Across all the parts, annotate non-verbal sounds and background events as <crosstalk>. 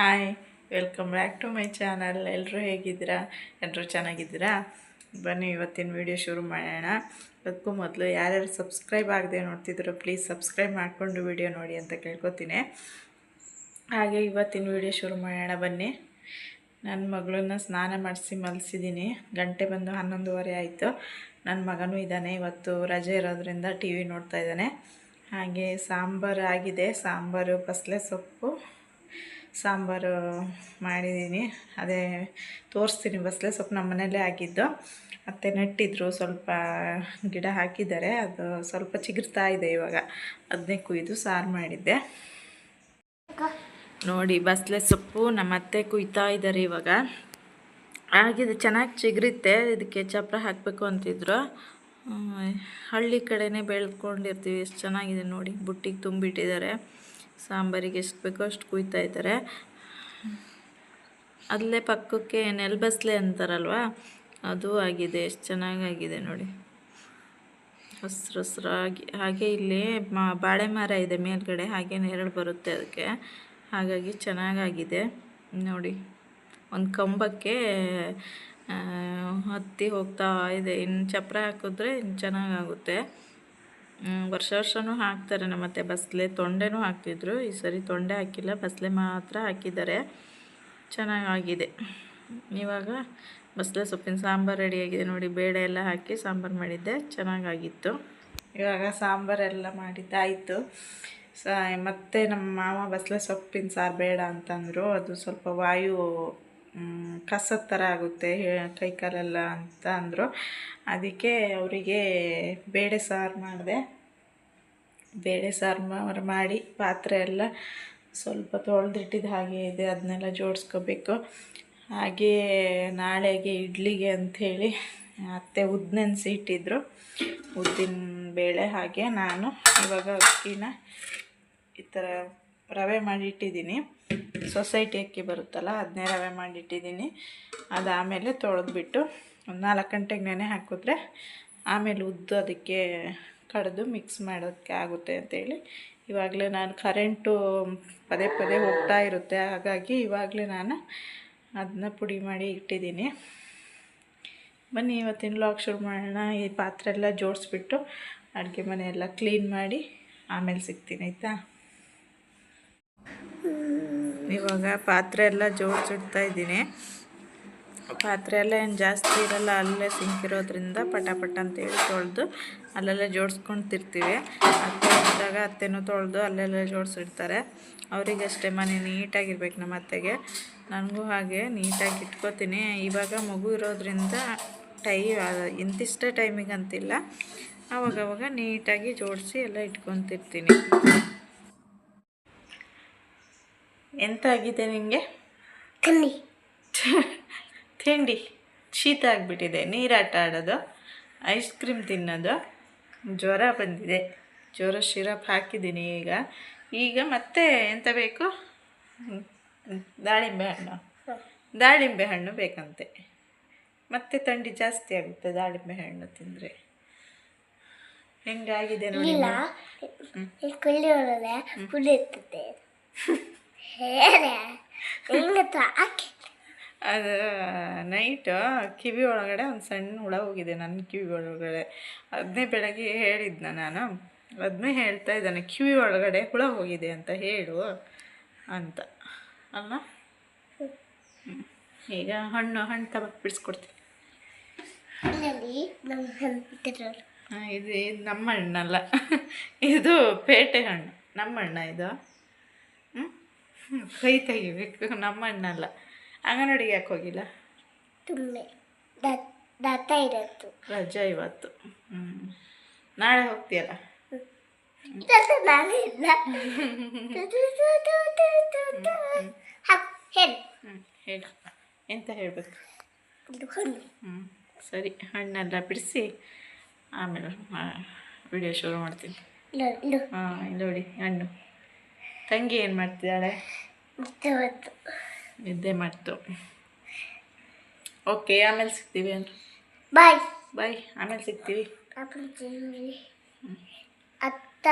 Hi, welcome back to my channel. ಎಲ್ಲರೂ ಹೇಗಿದ್ದೀರಾ? ಎಲ್ಲರೂ ಚೆನ್ನಾಗಿದ್ದೀರಾ? ಬನ್ನಿ, ಇವತ್ತಿನ ವಿಡಿಯೋ ಶುರು ಮಾಡೋಣ. ಅದಕ್ಕೂ ಮೊದಲು ಯಾರ್ಯಾರು ಸಬ್ಸ್ಕ್ರೈಬ್ ಆಗದೆ ನೋಡ್ತಿದ್ರು ಪ್ಲೀಸ್ ಸಬ್ಸ್ಕ್ರೈಬ್ ಮಾಡಿಕೊಂಡು ವಿಡಿಯೋ ನೋಡಿ ಅಂತ ಕೇಳ್ಕೊತೀನಿ. ಹಾಗೆ ಇವತ್ತಿನ ವಿಡಿಯೋ ಶುರು ಮಾಡೋಣ, ಬನ್ನಿ. ನನ್ನ ಮಗಳನ್ನ ಸ್ನಾನ ಮಾಡಿಸಿ ಮಲಸಿದ್ದೀನಿ. ಗಂಟೆ ಬಂದು ಹನ್ನೊಂದುವರೆ ಆಯಿತು. ನನ್ನ ಮಗನೂ ಇದ್ದಾನೆ. ಇವತ್ತು ರಜೆ ಇರೋದ್ರಿಂದ ಟಿ ವಿ ನೋಡ್ತಾ ಇದ್ದಾನೆ. ಹಾಗೆ ಸಾಂಬಾರು ಆಗಿದೆ. ಸಾಂಬಾರು ಬಸಳೆ ಸೊಪ್ಪು ಸಾಂಬಾರು ಮಾಡಿದ್ದೀನಿ. ಅದೇ ತೋರಿಸ್ತೀನಿ ಬಸಳೆ ಸ್ವಲ್ಪ ನಮ್ಮ ಮನೇಲೇ ಆಗಿದ್ದು. ಮತ್ತು ನೆಟ್ಟಿದ್ರು, ಸ್ವಲ್ಪ ಗಿಡ ಹಾಕಿದ್ದಾರೆ. ಅದು ಸ್ವಲ್ಪ ಚಿಗುರ್ತಾ ಇದೆ ಇವಾಗ. ಅದನ್ನೇ ಕುಯ್ದು ಸಾರು ಮಾಡಿದ್ದೆ. ನೋಡಿ ಬಸಳೆ ಸೊಪ್ಪು ನಮ್ಮ ಅತ್ತೆ ಕುಯ್ತಾ ಇದ್ದಾರೆ ಇವಾಗ. ಆಗಿದೆ, ಚೆನ್ನಾಗಿ ಚಿಗುರುತ್ತೆ. ಇದಕ್ಕೆ ಚಪ್ಪರ ಹಾಕಬೇಕು ಅಂತಿದ್ರು. ಹಳ್ಳಿ ಕಡೆನೇ ಬೆಳ್ಕೊಂಡಿರ್ತೀವಿ. ಎಷ್ಟು ಚೆನ್ನಾಗಿದೆ ನೋಡಿ, ಬುಟ್ಟಿಗೆ ತುಂಬಿಟ್ಟಿದ್ದಾರೆ. ಸಾಂಬಾರಿಗೆ ಎಷ್ಟು ಬೇಕೋ ಅಷ್ಟು ಕುಯ್ತಾ ಇದ್ದಾರೆ. ಅಲ್ಲೇ ಪಕ್ಕಕ್ಕೆ ನೆಲಬಸ್ಲೆ ಅಂತಾರಲ್ವಾ? ಅದು ಆಗಿದೆ, ಎಷ್ಟು ಚೆನ್ನಾಗಾಗಿದೆ ನೋಡಿ. ಹಸ್ರು ಹಸ್ರಾಗಿ ಹಾಗೆ ಇಲ್ಲಿ ಮಾ, ಬಾಳೆ ಮರ ಇದೆ ಮೇಲ್ಗಡೆ ಹಾಗೆ ನೆರಳು ಬರುತ್ತೆ ಅದಕ್ಕೆ. ಹಾಗಾಗಿ ಚೆನ್ನಾಗಾಗಿದೆ ನೋಡಿ, ಒಂದು ಕಂಬಕ್ಕೆ ಹತ್ತಿ ಹೋಗ್ತಾ ಇದೆ. ಇನ್ನು ಚಪ್ರ ಹಾಕಿದ್ರೆ ಇನ್ನು ಚೆನ್ನಾಗಾಗುತ್ತೆ ವರ್ಷ ವರ್ಷವೂ ಹಾಕ್ತಾರೆ. ನಮ್ಮ ಮತ್ತೆ ಬಸಳೆ ತೊಂಡೆನೂ ಹಾಕ್ತಿದ್ರು. ಈ ಸರಿ ತೊಂಡೆ ಹಾಕಿಲ್ಲ ಬಸಳೆ ಮಾತ್ರ ಹಾಕಿದ್ದಾರೆ. ಚೆನ್ನಾಗಾಗಿದೆ. ಇವಾಗ ಬಸಳೆ ಸೊಪ್ಪಿನ ಸಾಂಬಾರು ರೆಡಿಯಾಗಿದೆ ನೋಡಿ. ಬೇಳೆ ಎಲ್ಲ ಹಾಕಿ ಸಾಂಬಾರು ಮಾಡಿದ್ದೆ. ಚೆನ್ನಾಗಾಗಿತ್ತು. ಇವಾಗ ಸಾಂಬಾರೆಲ್ಲ ಮಾಡಿದ್ದಾಯಿತು ಸ, ಮತ್ತು ನಮ್ಮ ಮಾಮ ಬಸಳೆ ಸೊಪ್ಪಿನ ಸಾರು ಬೇಡ ಅಂತಂದರು. ಅದು ಸ್ವಲ್ಪ ವಾಯು ಕಸದ ಥರ ಆಗುತ್ತೆ ಕೈ ಕಾಲೆಲ್ಲ ಅಂತ ಅಂದರು. ಅದಕ್ಕೆ ಅವರಿಗೆ ಬೇಳೆ ಸಾರು ಮಾಡಿದೆ. ಬೇಳೆ ಸಾರು ಮಾಡಿ ಪಾತ್ರೆ ಎಲ್ಲ ಸ್ವಲ್ಪ ತೊಳೆದಿಟ್ಟಿದ್ದು ಹಾಗೆ ಇದೆ ಅದನ್ನೆಲ್ಲ ಜೋಡಿಸ್ಕೋಬೇಕು. ಹಾಗೇ ನಾಳೆಗೆ ಇಡ್ಲಿಗೆ ಅಂಥೇಳಿ ಅತ್ತೆ ಉದ್ದನೆನ್ಸಿ ಇಟ್ಟಿದ್ರು, ಉದ್ದಿನ ಬೇಳೆ ಹಾಗೆ. ನಾನು ಇವಾಗ ಅಕ್ಕಿನ ಈ ಥರ ರವೆ ಮಾಡಿಟ್ಟಿದ್ದೀನಿ. ಸೊಸೈಟಿ ಅಕ್ಕಿ ಬರುತ್ತಲ್ಲ, ಅದನ್ನೇ ರವೆ ಮಾಡಿಟ್ಟಿದ್ದೀನಿ. ಅದಾದಮೇಲೆ ತೊಳೆದ್ಬಿಟ್ಟು ಒಂದು ನಾಲ್ಕು ಗಂಟೆಗೆ ನೆನೆ ಹಾಕಿದ್ರೆ ಆಮೇಲೆ ಉದ್ದು ಅದಕ್ಕೆ ಕಡಿದು ಮಿಕ್ಸ್ ಮಾಡೋದಕ್ಕೆ ಆಗುತ್ತೆ ಅಂತೇಳಿ. ಇವಾಗಲೇ ನಾನು ಕರೆಂಟು ಪದೇ ಪದೇ ಹೋಗ್ತಾ ಇರುತ್ತೆ. ಹಾಗಾಗಿ ಇವಾಗಲೇ ನಾನು ಅದನ್ನ ಪುಡಿ ಮಾಡಿ ಇಟ್ಟಿದ್ದೀನಿ. ಬನ್ನಿ, ಇವತ್ತಿನ ಲಾಗ್ ಶುರು ಮಾಡೋಣ. ಈ ಪಾತ್ರೆ ಎಲ್ಲ ಜೋಡಿಸ್ಬಿಟ್ಟು ಅಡುಗೆ ಮನೆ ಎಲ್ಲ ಕ್ಲೀನ್ ಮಾಡಿ ಆಮೇಲೆ ಸಿಗ್ತೀನಿ, ಆಯಿತಾ? ಇವಾಗ ಪಾತ್ರೆ ಎಲ್ಲ ಜೋಡಿಸಿಡ್ತಾ ಇದ್ದೀನಿ. ಪಾತ್ರೆ ಎಲ್ಲ ಏನು ಜಾಸ್ತಿ ಇರಲ್ಲ, ಅಲ್ಲೇ ಸಿಂಕಿರೋದ್ರಿಂದ ಪಟ ಪಟ ಅಂತೇಳಿ ತೊಳೆದು ಅಲ್ಲೆಲ್ಲ ಜೋಡಿಸ್ಕೊಂತಿರ್ತೀವಿ. ಅತ್ತೆ ಇದ್ದಾಗ ಅತ್ತೆನೂ ತೊಳೆದು ಅಲ್ಲೆಲ್ಲ ಜೋಡಿಸಿಡ್ತಾರೆ. ಅವರಿಗಷ್ಟೇ ಮನೆ ನೀಟಾಗಿರ್ಬೇಕು ನಮ್ಮ ಅತ್ತೆಗೆ. ನನಗೂ ಹಾಗೆ, ನೀಟಾಗಿ ಇಟ್ಕೋತೀನಿ. ಇವಾಗ ಮಗು ಇರೋದ್ರಿಂದ ಟೈ ಇಂತಿಷ್ಟೇ ಟೈಮಿಗೆ ಅಂತಿಲ್ಲ ಆವಾಗವಾಗ ನೀಟಾಗಿ ಜೋಡಿಸಿ ಎಲ್ಲ ಇಟ್ಕೊತಿರ್ತೀನಿ. ಎಂತ ಆಗಿದೆ ನಿಮಗೆ ಕನ್ನಿ <laughs> ತಿಂಡಿ. ಶೀತ ಆಗಿಬಿಟ್ಟಿದೆ. ನೀರಾಟ ಆಡೋದು. ಐಸ್ ಕ್ರೀಮ್ ತಿನ್ನೋದು. ಜ್ವರ ಬಂದಿದೆ. ಜ್ವರ ಶಿರಪ್ ಹಾಕಿದ್ದೀನಿ ಈಗ. ಈಗ ಮತ್ತೆ ಎಂತ ಬೇಕು? ದಾಳಿಂಬೆ ಹಣ್ಣು. ದಾಳಿಂಬೆ ಹಣ್ಣು ಬೇಕಂತೆ. ಮತ್ತೆ ಥಂಡಿ ಜಾಸ್ತಿ ಆಗುತ್ತೆ ದಾಳಿಂಬೆ ಹಣ್ಣು ತಿಂದರೆ. ಹೆಂಗಾಗಿದೆ ನೋಡಿ <laughs> ಅದು ನೈಟು ಕಿವಿ ಒಳಗಡೆ ಒಂದು ಸಣ್ಣ ಹುಳ ಹೋಗಿದೆ ನನ್ನ ಕಿವಿ ಒಳಗಡೆ. ಅದನ್ನೇ ಬೆಳಗ್ಗೆ ಹೇಳಿದ್ನ ನಾನು. ಅದನ್ನೇ ಹೇಳ್ತಾ ಇದ್ದಾನೆ ಕಿವಿ ಒಳಗಡೆ ಹುಳ ಹೋಗಿದೆ ಅಂತ ಹೇಳು ಅಂತ. ಅಲ್ಲ. ಈಗ ಹಣ್ಣು ಹಣ್ಣು ತಗೊಂಡು ಬಿಡಿಸ್ಕೊಡ್ತೀನಿ. ಇದು ಇದು ನಮ್ಮ ಹಣ್ಣಲ್ಲ. ಇದು ಪೇಟೆ ಹಣ್ಣು. ನಮ್ಮ ಹಣ್ಣ ಇದು. ಹ್ಞೂ ಕೈ ತೆಗಿಬೇಕು ನಮ್ಮ ಅಣ್ಣಲ್ಲ. ಅಂಗನವಾಡಿಗೆ ಯಾಕೆ ಹೋಗಿಲ್ಲ? ತುಂಬೆ. ದತ್ತ ಇರತ್ತು. ರಜಾ ಇವತ್ತು. ಹ್ಞೂ ನಾಳೆ ಹೋಗ್ತೀಯಲ್ಲ? ನಾನು ಇಲ್ಲ. ಹೇಳು. ಹ್ಞೂ ಹೇಳು. ಎಂತ ಹೇಳಬೇಕು? ಹ್ಞೂ ಸರಿ. ಹಣ್ಣೆಲ್ಲ ಬಿಡಿಸಿ ಆಮೇಲೆ ವಿಡಿಯೋ ಶುರು ಮಾಡ್ತೀನಿ. ಹಾಂ ನೋಡಿ ಹಣ್ಣು. ತಂಗಿ ಏನು ಮಾಡ್ತಿದ್ದಾಳೆ? ನಿದ್ದೆ ಮಾಡ್ತು. ಓಕೆ ಆಮೇಲೆ ಸಿಗ್ತೀವಿ ಅಂದ್ರೆ? ಬಾಯ್ ಬಾಯ್ ಆಮೇಲೆ ಸಿಗ್ತೀವಿ. ಅತ್ತ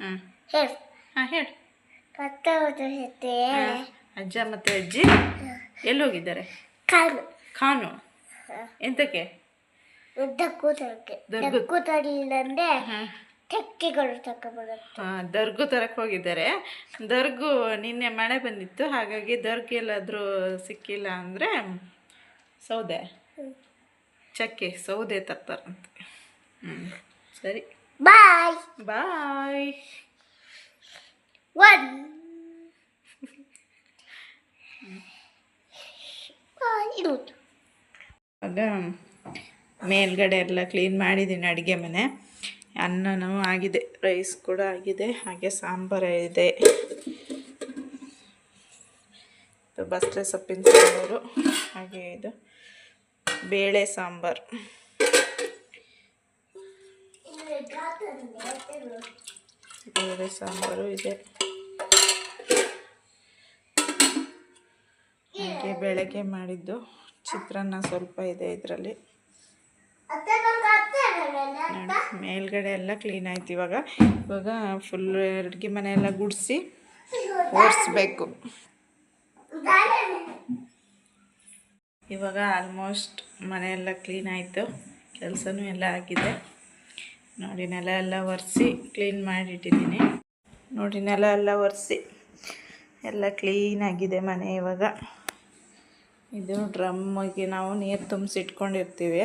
ಹ್ಞೂ ಹೇಳು. ಹಾಂ ಹೇಳಿ. ಅಜ್ಜ ಮತ್ತು ಅಜ್ಜಿ? ಎಲ್ಲಿ ಹೋಗಿದ್ದಾರೆ ಖಾನು ಖಾನು ಎಂತಕ್ಕೆ? ದೊಡ್ಡ ಕೂತಕ್ಕೆ ಅಂದ್ರೆ ದೊಡ್ಡ ಕೂತಲ್ಲಿಂದಂದ್ರೆ ಹಾಂ ಟೆಕ್ಕಿಗಳು ತಗೊಬರುತ್ತೆ ದರ್ಗು ತರಕ್ಕೆ ಹೋಗಿದ್ದಾರೆ. ದರ್ಗು ನಿನ್ನೆ ಮಳೆ ಬಂದಿತ್ತು ಹಾಗಾಗಿ ದರ್ಗು ಎಲ್ಲಾದರೂ ಸಿಕ್ಕಿಲ್ಲ ಅಂದರೆ ಸೌದೆ. ಚಕ್ಕೆ ಸೌದೆ ತರ್ತಾರಂತೆ ಹ್ಞೂ ಸರಿ. ಬಾಯ್. ಬಾಯ್. ಒನ್. ಆಗ ಮೇಲ್ಗಡೆ ಎಲ್ಲ ಕ್ಲೀನ್ ಮಾಡಿದ್ದೀನಿ ಅಡುಗೆ ಮನೆ. ಅನ್ನನೂ ಆಗಿದೆ ರೈಸ್ ಕೂಡ ಆಗಿದೆ, ಹಾಗೆ ಸಾಂಬಾರು ಇದೆ. ಇದು ಬಸ್ರೆ ಸೊಪ್ಪಿನ ಸಾಂಬಾರು, ಹಾಗೆ ಇದು ಬೇಳೆ ಸಾಂಬಾರು. ಬೇಳೆ ಸಾಂಬಾರು ಇದೆ. ಹಾಗೆ ಬೆಳಗ್ಗೆ ಮಾಡಿದ್ದು ಚಿತ್ರಾನ್ನ ಸ್ವಲ್ಪ ಇದೆ ಇದರಲ್ಲಿ. ಮೇಲ್ಗಡೆ ಎಲ್ಲ ಕ್ಲೀನ್ ಆಯ್ತು ಇವಾಗ. ಇವಾಗ ಫುಲ್ ಅಡುಗೆ ಮನೆ ಎಲ್ಲ ಗುಡಿಸಿ ಓಡಿಸ್ಬೇಕು. ಇವಾಗ ಆಲ್ಮೋಸ್ಟ್ ಮನೆಯೆಲ್ಲ ಕ್ಲೀನ್ ಆಯಿತು. ಕೆಲಸನೂ ಎಲ್ಲ ಆಗಿದೆ. ನೋಡಿ, ನೆಲ ಎಲ್ಲ ಒರೆಸಿ ಕ್ಲೀನ್ ಮಾಡಿಟ್ಟಿದ್ದೀನಿ. ನೋಡಿ, ನೆಲ ಎಲ್ಲ ಒರೆಸಿ ಎಲ್ಲ ಕ್ಲೀನ್ ಆಗಿದೆ ಮನೆ ಇವಾಗ. ಇದು ಡ್ರಮ್ಮಿಗೆ ನಾವು ನೀರು ತುಂಬಿಸಿಟ್ಕೊಂಡಿರ್ತೀವಿ.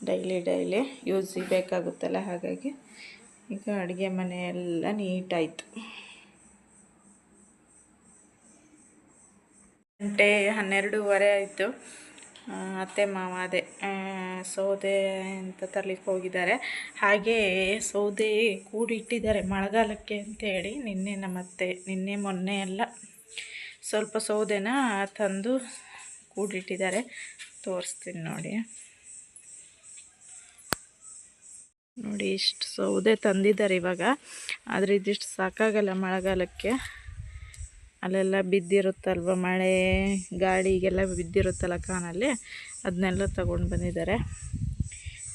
ಡೈಲಿ ಡೈಲಿ ಯೂಸ್ ಬೇಕಾಗುತ್ತಲ್ಲ ಹಾಗಾಗಿ ಈಗ ಅಡುಗೆ ಮನೆಯೆಲ್ಲ ನೀಟಾಯಿತು. ಗಂಟೆ ಹನ್ನೆರಡೂವರೆ ಆಯಿತು. ಅತ್ತೆ ಮಾವ ಅದೇ ಸೌದೆ ಅಂತ ತರ್ಲಿಕ್ಕೆ ಹೋಗಿದ್ದಾರೆ. ಹಾಗೆ ಸೌದೆ ಕೂಡಿಟ್ಟಿದ್ದಾರೆ ಮಳೆಗಾಲಕ್ಕೆ ಅಂತೇಳಿ ನಿನ್ನೆ ನಮ್ಮ ಅತ್ತೆ ನಿನ್ನೆ ಮೊನ್ನೆ ಎಲ್ಲ ಸ್ವಲ್ಪ ಸೌದೆನ ತಂದು ಕೂಡಿಟ್ಟಿದ್ದಾರೆ. ತೋರಿಸ್ತೀನಿ ನೋಡಿ. ನೋಡಿ ಇಷ್ಟು ಸೌದೆ ತಂದಿದ್ದಾರೆ ಇವಾಗ. ಆದರೆ ಇದಿಷ್ಟು ಸಾಕಾಗಲ್ಲ ಮಳೆಗಾಲಕ್ಕೆ. ಅಲ್ಲೆಲ್ಲ ಬಿದ್ದಿರುತ್ತಲ್ವ ಮಳೆ ಗಾಳಿಗೆಲ್ಲ ಬಿದ್ದಿರುತ್ತಲ್ಲ ಕಾನಲ್ಲಿ. ಅದನ್ನೆಲ್ಲ ತಗೊಂಡು ಬಂದಿದ್ದಾರೆ.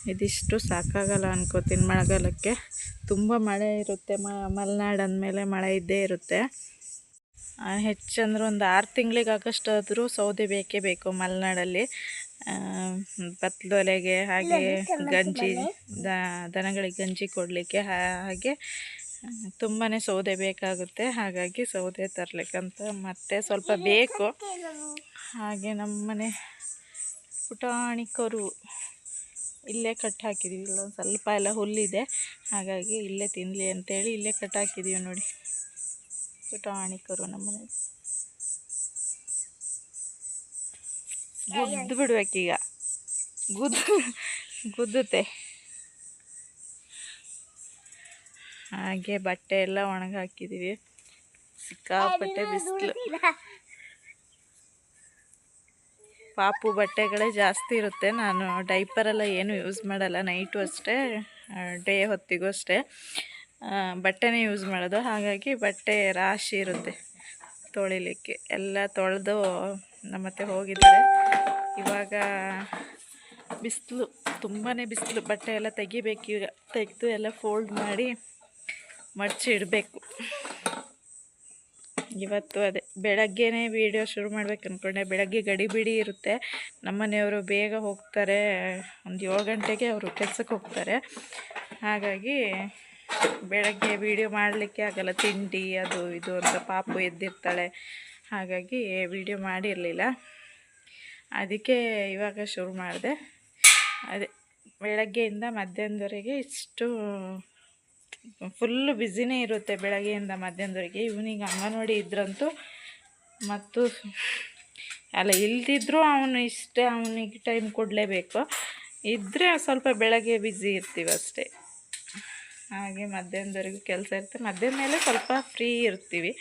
ಇದಿಷ್ಟು ಸಾಕಾಗಲ್ಲ ಅನ್ಕೋತೀನಿ ಮಳೆಗಾಲಕ್ಕೆ. ತುಂಬ ಮಳೆ ಇರುತ್ತೆ, ಮ, ಮಲೆನಾಡು ಅಂದಮೇಲೆ ಮಳೆ ಇದ್ದೇ ಇರುತ್ತೆ. ಹೆಚ್ಚಂದ್ರೆ ಒಂದು ಆರು ತಿಂಗಳಿಗೆ ಆಗಷ್ಟಾದರೂ ಸೌದೆ ಬೇಕೇ ಬೇಕು ಮಲೆನಾಡಲ್ಲಿ. ಬತ್ತಲೊಲೆಗೆ ಹಾಗೆ ಗಂಜಿ ದ- ದನಗಳಿಗೆ ಗಂಜಿ ಕೊಡಲಿಕ್ಕೆ ಹಾಗೆ ತುಂಬಾ ಸೌದೆ ಬೇಕಾಗುತ್ತೆ. ಹಾಗಾಗಿ ಸೌದೆ ತರಲಿಕ್ಕಂತ ಮತ್ತೆ ಸ್ವಲ್ಪ ಬೇಕು. ಹಾಗೆ ನಮ್ಮನೆ ಪುಟಾಣಿ ಕರು ಇಲ್ಲೇ ಕಟ್ ಹಾಕಿದ್ದೀವಿ ಇಲ್ಲೊಂದು ಸ್ವಲ್ಪ ಎಲ್ಲ ಹುಲ್ಲಿದೆ. ಹಾಗಾಗಿ ಇಲ್ಲೇ ತಿನ್ನಲಿ ಅಂತೇಳಿ ಇಲ್ಲೇ ಕಟ್ ಹಾಕಿದ್ದೀವಿ ನೋಡಿ. ಪುಟಾಣಿ ಕರು ನಮ್ಮನೆ ಗುದ್ದು ಬಿಡ್ಬೇಕೀಗ ಗುದ್ದು, ಗುದ್ದುತ್ತೆ. ಹಾಗೆ ಬಟ್ಟೆ ಎಲ್ಲ ಒಣಗಿ ಹಾಕಿದ್ದೀವಿ ಸಿಕ್ಕಾಪಟ್ಟೆ ಬಿಸಿಲು. ಪಾಪು ಬಟ್ಟೆಗಳೇ ಜಾಸ್ತಿ ಇರುತ್ತೆ. ನಾನು ಡೈಪರೆಲ್ಲ ಏನು ಯೂಸ್ ಮಾಡಲ್ಲ. ನೈಟು ಅಷ್ಟೇ ಡೇ ಹೊತ್ತಿಗೂ ಅಷ್ಟೇ. ಬಟ್ಟೆನೇ ಯೂಸ್ ಮಾಡೋದು. ಹಾಗಾಗಿ ಬಟ್ಟೆ ರಾಶಿ ಇರುತ್ತೆ ತೊಳಿಲಿಕ್ಕೆ. ಎಲ್ಲ ತೊಳೆದು ನಮ್ಮತ್ತೆ ಹೋಗಿದ್ದಾರೆ. ಇವಾಗ ಬಿಸಿಲು ತುಂಬಾ ಬಿಸಿಲು, ಬಟ್ಟೆ ಎಲ್ಲ ತೆಗಿಬೇಕು ಈಗ. ತೆಗೆದು ಎಲ್ಲ ಫೋಲ್ಡ್ ಮಾಡಿ ಮಡಚಿ ಇಡಬೇಕು. ಇವತ್ತು ಅದೇ, ಬೆಳಗ್ಗೆನೇ ವೀಡಿಯೋ ಶುರು ಮಾಡ್ಬೇಕು ಅಂದ್ಕೊಂಡೆ ಬೆಳಗ್ಗೆ ಗಡಿಬಿಡಿ ಇರುತ್ತೆ. ನಮ್ಮನೆಯವರು ಬೇಗ ಹೋಗ್ತಾರೆ. ಒಂದು ಏಳು ಗಂಟೆಗೆ ಅವರು ಕೆಲಸಕ್ಕೆ ಹೋಗ್ತಾರೆ. ಹಾಗಾಗಿ ಬೆಳಗ್ಗೆ ವೀಡಿಯೋ ಮಾಡಲಿಕ್ಕೆ ಆಗಲ್ಲ. ತಿಂಡಿ, ಅದು, ಇದು ಅಂತ ಪಾಪು ಎದ್ದಿರ್ತಾಳೆ. ಹಾಗಾಗಿ ವಿಡಿಯೋ ಮಾಡಿರಲಿಲ್ಲ. ಅದಕ್ಕೆ ಇವಾಗ ಶುರು ಮಾಡಿದೆ. ಅದೇ ಬೆಳಗ್ಗೆಯಿಂದ ಮಧ್ಯಾಹ್ನದವರೆಗೆ ಇಷ್ಟು ಫುಲ್ಲು ಬ್ಯುಸಿನೇ ಇರುತ್ತೆ ಬೆಳಗ್ಗೆಯಿಂದ ಮಧ್ಯಾಹ್ನದವರೆಗೆ. ಇವನಿಗೆ ಅಂಗನವಾಡಿ ಇದ್ರಂತೂ ಮತ್ತು ಅಲ್ಲ, ಇಲ್ದಿದ್ರೂ ಅವನು ಇಷ್ಟೇ, ಅವನಿಗೆ ಟೈಮ್ ಕೊಡಲೇಬೇಕು. ಇದ್ದರೆ ಸ್ವಲ್ಪ ಬೆಳಗ್ಗೆ ಬ್ಯುಸಿ ಇರ್ತೀವಿ ಅಷ್ಟೇ. ಹಾಗೆ ಮಧ್ಯಾಹ್ನದವರೆಗೂ ಕೆಲಸ ಇರುತ್ತೆ. ಮಧ್ಯಾಹ್ನ ಮೇಲೆ ಸ್ವಲ್ಪ ಫ್ರೀ ಇರ್ತೀವಿ.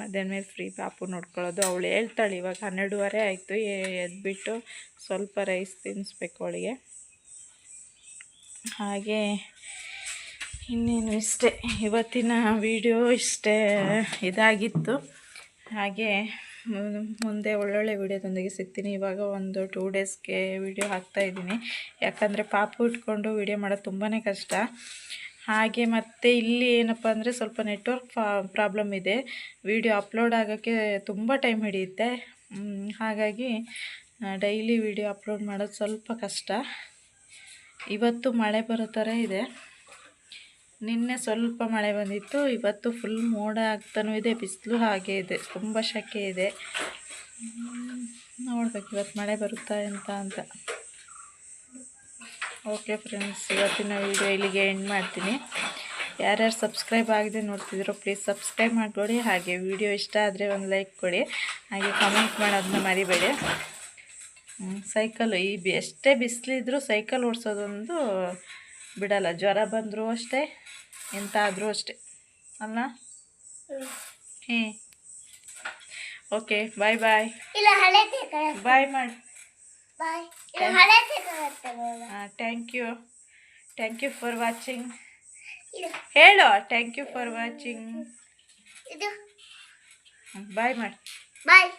ಮಧ್ಯಾಹ್ನ ಮೇಲೆ ಫ್ರೀ ಪಾಪು ನೋಡ್ಕೊಳ್ಳೋದು. ಅವಳು ಹೇಳ್ತಾಳೆ, ಇವಾಗ ಹನ್ನೆರಡುವರೆ ಆಯಿತು ಎದ್ಬಿಟ್ಟು ಸ್ವಲ್ಪ ರೈಸ್ ತಿನ್ನಿಸ್ಬೇಕು ಅವಳಿಗೆ. ಹಾಗೆ ಇನ್ನೇನು ಇಷ್ಟೇ, ಇವತ್ತಿನ ವಿಡಿಯೋ ಇಷ್ಟೇ ಇದಾಗಿತ್ತು. ಹಾಗೆ ಮುಂದೆ ಒಳ್ಳೊಳ್ಳೆ ವಿಡಿಯೋದೊಂದಿಗೆ ಸಿಗ್ತೀನಿ. ಇವಾಗ ಒಂದು ಟೂ ಡೇಸ್ಗೆ ವಿಡಿಯೋ ಹಾಕ್ತಾಯಿದ್ದೀನಿ ಯಾಕಂದರೆ ಪಾಪು ಇಟ್ಕೊಂಡು ವಿಡಿಯೋ ಮಾಡೋದು ತುಂಬಾ ಕಷ್ಟ. ಹಾಗೆ ಮತ್ತು ಇಲ್ಲಿ ಏನಪ್ಪ ಅಂದರೆ ಸ್ವಲ್ಪ ನೆಟ್ವರ್ಕ್ ಪ್ರಾಬ್ಲಮ್ ಇದೆ. ವಿಡಿಯೋ ಅಪ್ಲೋಡ್ ಆಗೋಕ್ಕೆ ತುಂಬ ಟೈಮ್ ಹಿಡಿಯುತ್ತೆ. ಹಾಗಾಗಿ ಡೈಲಿ ವಿಡಿಯೋ ಅಪ್ಲೋಡ್ ಮಾಡೋದು ಸ್ವಲ್ಪ ಕಷ್ಟ. ಇವತ್ತು ಮಳೆ ಬರೋ ಥರ ಇದೆ. ನಿನ್ನೆ ಸ್ವಲ್ಪ ಮಳೆ ಬಂದಿತ್ತು, ಇವತ್ತು ಫುಲ್ ಮೋಡ ಆಗ್ತಾನೂ ಇದೆ, ಬಿಸಿಲು ಹಾಗೆ ಇದೆ, ತುಂಬ ಶೆಕೆ ಇದೆ. ನೋಡ್ಬೇಕು ಇವತ್ತು ಮಳೆ ಬರುತ್ತಾ ಎಂತ ಅಂತ. ಓಕೆ ಫ್ರೆಂಡ್ಸ್ ಇವತ್ತಿನ ವಿಡಿಯೋ ಇಲ್ಲಿಗೆ ಎಂಡ್ ಮಾಡ್ತೀನಿ. ಯಾರ್ಯಾರು ಸಬ್ಸ್ಕ್ರೈಬ್ ಆಗಿದೆ ನೋಡ್ತಿದ್ರು ಪ್ಲೀಸ್ ಸಬ್ಸ್ಕ್ರೈಬ್ ಮಾಡಿಕೊಡಿ ಹಾಗೆ ವಿಡಿಯೋ ಇಷ್ಟ ಆದರೆ ಒಂದು ಲೈಕ್ ಕೊಡಿ ಹಾಗೆ ಕಮೆಂಟ್ ಮಾಡೋದನ್ನ ಮರಿಬೇಡಿ. ಸೈಕಲು ಈ ಬಿ ಎಷ್ಟೇ ಬಿಸಿಲಿದ್ರೂ ಸೈಕಲ್ ಓಡಿಸೋದೊಂದು ಬಿಡಲ್ಲ ಜ್ವರ ಬಂದರೂ ಅಷ್ಟೇ ಎಂತ ಆದರೂ ಅಷ್ಟೇ ಅಲ್ಲ? ಹ್ಞೂ ಓಕೆ ಬಾಯ್ ಬಾಯ್ ಬಾಯ್ ಮಾಡಿ ಬಾಯ್ ಇಲ್ಲ ಹಳೆ ತೆಗೆದ thank you thank you for watching ಹೇಳು thank you for watching bye ಮಾಡಿ ಬಾಯ್